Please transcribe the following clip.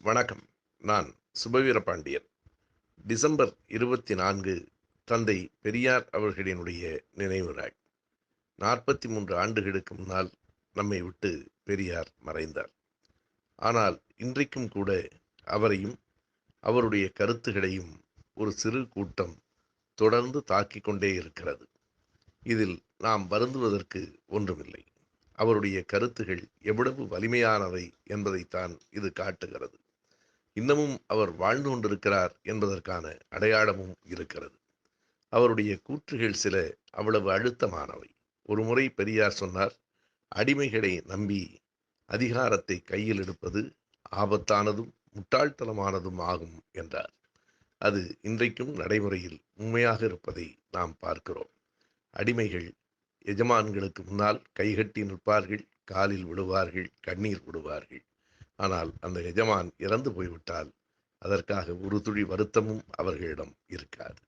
வணக்கம். நான் சுபவீர பாண்டியன் டிசம்பர் இருபத்தி நான்கு தந்தை பெரியார் அவர்களினுடைய நினைவு நாள். நாற்பத்தி மூன்று ஆண்டுகளுக்கு முன்னால் நம்மை விட்டு பெரியார் மறைந்தார். ஆனால் இன்றைக்கும் கூட அவரையும் அவருடைய கருத்துகளையும் ஒரு சிறு கூட்டம் தொடர்ந்து தாக்கிக் கொண்டே இருக்கிறது. இதில் நாம் வருந்துவதற்கு ஒன்றுமில்லை. அவருடைய கருத்துகள் எவ்வளவு வலிமையானவை என்பதைத்தான் இது காட்டுகிறது. இன்னமும் அவர் வாழ்ந்து கொண்டிருக்கிறார் என்பதற்கான அடையாளமும் இருக்கிறது. அவருடைய கூற்றுகள் சில அவ்வளவு அழுத்தமானவை. ஒரு முறை பெரியார் சொன்னார் அடிமைகளை நம்பி அதிகாரத்தை கையில் எடுப்பது ஆபத்தானதும் முட்டாள்தனமானதும் ஆகும் என்றார். அது இன்றைக்கும் நடைமுறையில் உண்மையாக இருப்பதை நாம் பார்க்கிறோம். அடிமைகள் எஜமான்களுக்கு முன்னால் கைகட்டி நிற்பார்கள் காலில் விழுவார்கள் கண்ணீர் விடுவார்கள். ஆனால் அந்த எஜமான் இறந்து போய்விட்டால் அதற்காக ஒரு துளி வருத்தமும் அவர்களிடம் இருக்காது.